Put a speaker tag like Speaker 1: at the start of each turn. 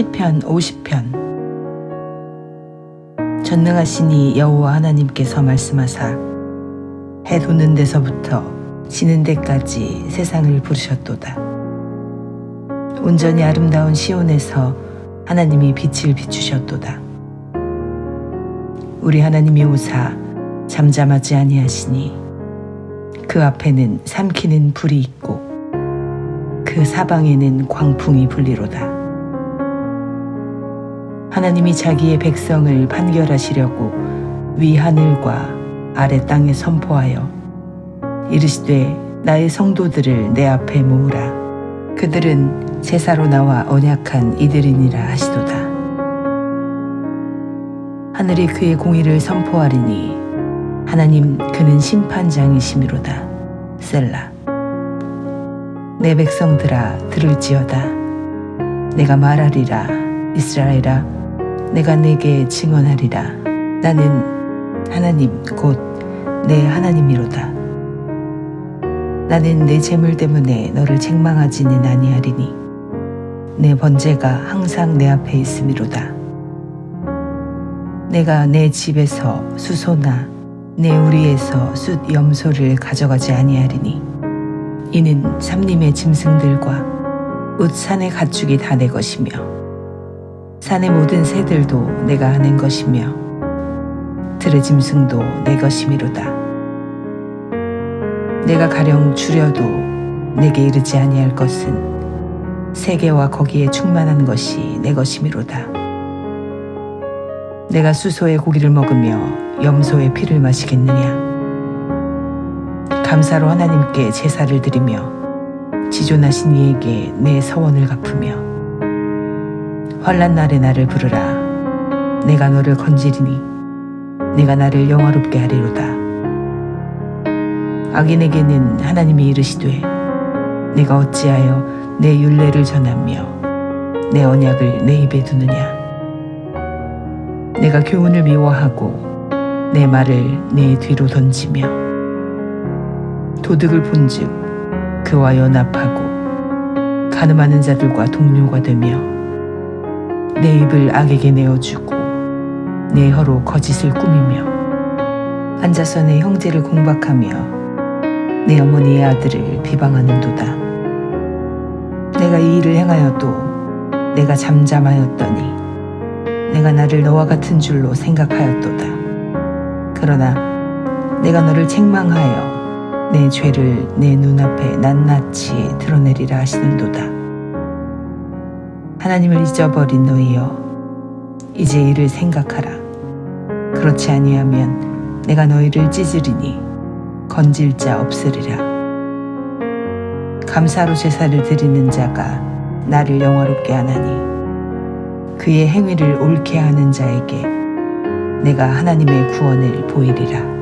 Speaker 1: 시편 50편 전능하시니 여호와 하나님께서 말씀하사 해 돋는 데서부터 지는 데까지 세상을 부르셨도다. 온전히 아름다운 시온에서 하나님이 빛을 비추셨도다. 우리 하나님이 오사 잠잠하지 아니하시니 그 앞에는 삼키는 불이 있고 그 사방에는 광풍이 불리로다. 하나님이 자기의 백성을 판결하시려고 위 하늘과 아래 땅에 선포하여 이르시되 나의 성도들을 내 앞에 모으라. 그들은 제사로 나와 언약한 이들이니라 하시도다. 하늘이 그의 공의를 선포하리니 하나님 그는 심판장이시미로다. 셀라. 내 백성들아 들을지어다. 내가 말하리라 이스라엘아 내가 내게 증언하리라. 나는 하나님 곧 내 하나님이로다. 나는 내 재물 때문에 너를 책망하지는 아니하리니 내 번제가 항상 내 앞에 있음이로다. 내가 내 집에서 수소나 내 우리에서 숫 염소를 가져가지 아니하리니 이는 삼림의 짐승들과 옷 산의 가축이 다 내 것이며 산의 모든 새들도 내가 하는 것이며 들의 짐승도 내 것이미로다. 내가 가령 줄여도 내게 이르지 아니할 것은 세계와 거기에 충만한 것이 내 것이미로다. 내가 수소의 고기를 먹으며 염소의 피를 마시겠느냐? 감사로 하나님께 제사를 드리며 지존하신 이에게 내 서원을 갚으며 환란 날에 나를 부르라. 내가 너를 건지리니 내가 나를 영화롭게 하리로다. 악인에게는 하나님이 이르시되 내가 어찌하여 내 율례를 전하며 내 언약을 내 입에 두느냐? 내가 교훈을 미워하고 내 말을 내 뒤로 던지며 도둑을 본즉 그와 연합하고 가늠하는 자들과 동료가 되며 내 입을 악에게 내어주고 내 혀로 거짓을 꾸미며 앉아서 내 형제를 공박하며 내 어머니의 아들을 비방하는도다. 내가 이 일을 행하여도 내가 잠잠하였더니 내가 나를 너와 같은 줄로 생각하였도다. 그러나 내가 너를 책망하여 내 죄를 내 눈앞에 낱낱이 드러내리라 하시는도다. 하나님을 잊어버린 너희여 이제 이를 생각하라. 그렇지 아니하면 내가 너희를 찢으리니 건질 자 없으리라. 감사로 제사를 드리는 자가 나를 영화롭게 하나니 그의 행위를 옳게 하는 자에게 내가 하나님의 구원을 보이리라.